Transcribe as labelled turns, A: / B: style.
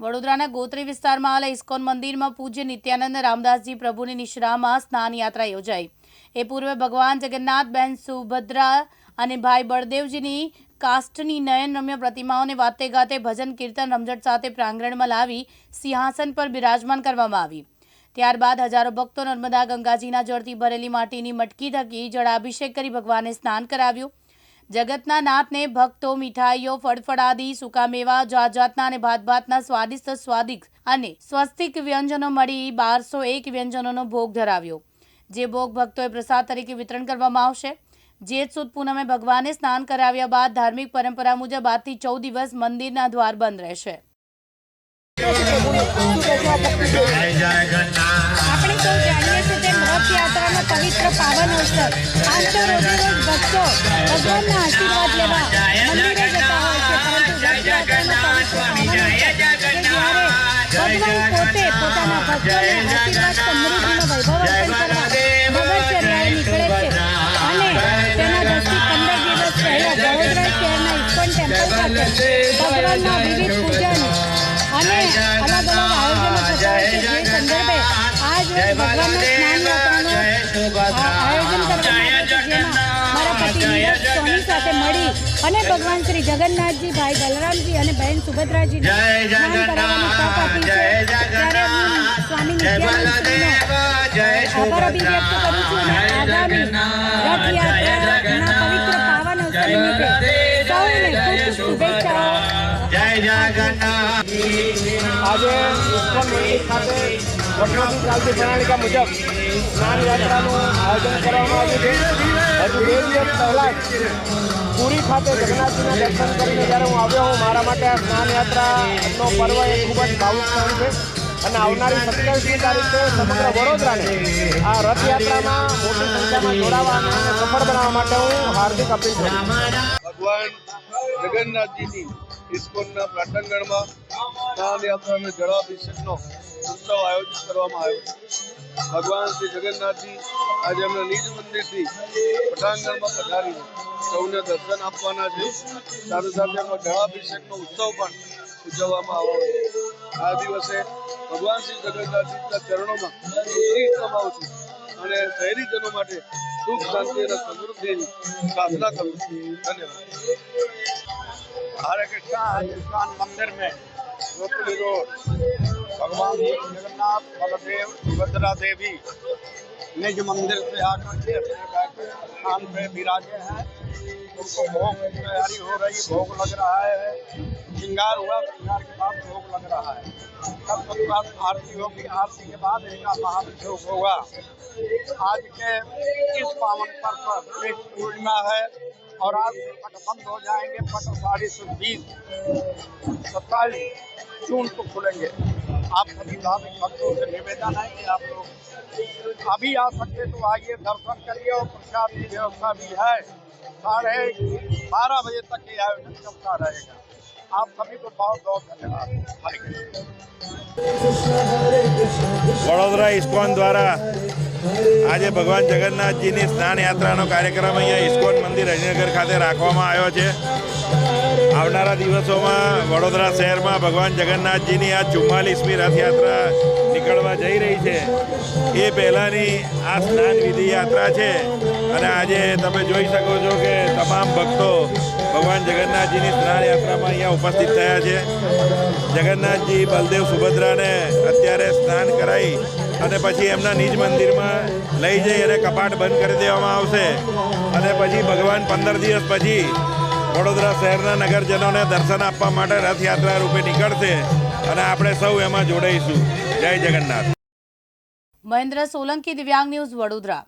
A: વડોદરાના ગોત્રી વિસ્તારમાં આવેલા ઇસ્કોન મંદિરમાં પૂજ્ય નિત્યાનંદ રામદાસજી પ્રભુની નિશ્રામાં સ્નાન યાત્રા યોજાઈ. એ પૂર્વે ભગવાન જગન્નાથ બહેન સુભદ્રા અને ભાઈ બળદેવજીની કાષ્ટની નયનરમ્ય પ્રતિમાઓને વાતે ગાતે ભજન કીર્તન રમઝટ સાથે પ્રાંગણમાં લાવી સિંહાસન પર બિરાજમાન કરવામાં આવી. ત્યારબાદ હજારો ભક્તો નર્મદા ગંગાજીના જળથી ભરેલી માટીની મટકી ધકી જળાભિષેક કરી ભગવાનને સ્નાન કરાવ્યું. જગતના નાથને ભક્તો મીઠાઈઓ ફળફળાદી સૂકા મેવા જાત જાતના અને ભાત ભાતના સ્વાદિષ્ટ સ્વાદિક અને સ્વસ્તિક વ્યંજનો મળી બારસો એક વ્યંજનોનો ભોગ ધરાવ્યો. જે ભોગ ભક્તોએ પ્રસાદ તરીકે વિતરણ કરવામાં આવશે. જેત સુદ પૂનમે ભગવાને સ્નાન કરાવ્યા બાદ ધાર્મિક પરંપરા મુજબ આજથી ચૌદ દિવસ મંદિરના દ્વાર બંધ રહેશે.
B: આપણે રથયાત્રાનો પવિત્ર પાવન અવસર. આમ તો રોજે ભક્તો ભગવાનના આશીર્વાદ લેવા મંદિરે જતા હોય છે, પરંતુ રથયાત્રાનો પવિત્ર ભગવાન પોતે પોતાના ભક્તોને આશીર્વાદ સમૃદ્ધિનો વૈભવ અર્પણ કરવા ભગવચર્યાએ નીકળે છે. અને તેના દસથી પંદર દિવસ પહેલા વડોદરા શહેરના ઇસ્કોન ટેમ્પલ ખાતે ભગવાનના વિવિધ પૂજન અને અલગ અલગ આયોજનો થતા હોય છે. જે સંદર્ભે આજ ભગવાનનું સ્નાન આયોજન કરવામાં આવ્યું છે જેમાં મારા પતિ સોની સાથે મળી અને ભગવાન શ્રી જગન્નાથજી ભાઈ બલરામજી અને બહેન સુભદ્રાજી સ્નાન કરાવવાની તક આપી છે. ત્યારે હું સ્વામી નિત્યાનંદજીનો આભાર અભિવ્યક્ત કરું છું અને આગામી રથયાત્રાના
C: આજે ખાતે વર્ષોથી ચાલતી પ્રણાલિકા મુજબ સ્નાન યાત્રાનું આયોજન કરવામાં આવ્યું છે. હજુ બે દિવસ પહેલાં પુરી ખાતે જગન્નાથજીના દર્શન કરીને જ્યારે હું આવ્યો હું મારા માટે આ સ્નાન યાત્રાનો પર્વ એ ખૂબ જ ભાવુક સ્થાન છે. અને આવનારી સત્યાવીસમી તારીખે સમગ્ર વડોદરાને આ રથયાત્રામાં મોટી સંખ્યામાં જોડાવા અને સફળ બનાવવા માટે હું હાર્દિક અપીલ કરું
D: ભગવાન જગન્નાથજીની ઇસ્કોનના પ્રાટંગણમાં સ્નાન યાત્રા અને જળાભિષેકનો ઉત્સવ આયોજિત કરવામાં આવ્યો છે ભગવાન શ્રી જગન્નાથજી આજે એમના નિજ મંદિરથી પટાંગણમાં પધારીને સૌને દર્શન આપવાના છે સાથે સાથે એમનો જળાભિષેકનો ઉત્સવ પણ ઉજવવામાં આવવાનો છે આ દિવસે ભગવાન શ્રી જગન્નાથજીના ચરણોમાં શીશ નમાવું છું અને શહેરીજનો માટે સુખ શાંતિ અને સમૃદ્ધિની પ્રાર્થના કરું છું ધન્યવાદ
E: हरे कृष्णा हिंदुस्तान मंदिर में गोकुली रोड भगवान श्री जगन्नाथ बलदेव सुभद्रा देवी निज मंदिर से आकर के अपने बैठे स्थान पे विराजे हैं उनको भोग तैयारी हो रही भोग लग रहा है श्रृंगार हुआ श्रृंगार के बाद भोग लग रहा है तब तत्काल आरती होगी आरती के बाद इनका महाभिषेक होगा आज के इस पावन पर्व पर एक पूर्णिमा है और आज पट बंद हो जाएँगे पट साढ़े सौ बीस सत्ताईस जून को खुलेंगे आप सभी धार्मिक भक्तों से निवेदन है कि आप लोग अभी आ सकते तो आइए दर्शन करिए और प्रसाद की व्यवस्था भी है साढ़े बारह बजे तक ये आयोजन चलता रहेगा आप सभी को बहुत बहुत धन्यवाद हरे कृष्ण
F: વડોદરા ઇસ્કોન દ્વારા આજે ભગવાન જગન્નાથજીની સ્નાન યાત્રાનો કાર્યક્રમ અહીંયા ઇસ્કોન મંદિર હરિનગર ખાતે રાખવામાં આવ્યો છે આવનારા દિવસોમાં વડોદરા શહેરમાં ભગવાન જગન્નાથજીની આ ચુમ્માલીસમી રથયાત્રા નીકળવા જઈ રહી છે એ પહેલાંની આ સ્નાન વિધિ યાત્રા છે અને આજે તમે જોઈ શકો છો કે તમામ ભક્તો ભગવાન જગન્નાથજીની સ્નાન યાત્રામાં અહીંયા ઉપસ્થિત થયા છે. જગન્નાથજી, બલદેવ સુભદ્રાને અત્યારે સ્નાન કરાવી અને પછી એમના નિજ મંદિરમાં લઈ જઈ અને કપાટ બંધ કરી દેવામાં આવશે. અને પછી ભગવાન પંદર દિવસ પછી વડોદરા શહેરના નગરજનોને દર્શન આપવા માટે રથયાત્રા રૂપે નીકળશે અને આપણે સૌ એમાં જોડાઈશું. જય જગન્નાથ.
A: મહેન્દ્ર સોલંકી દિવ્યાંગ ન્યૂઝ વડોદરા.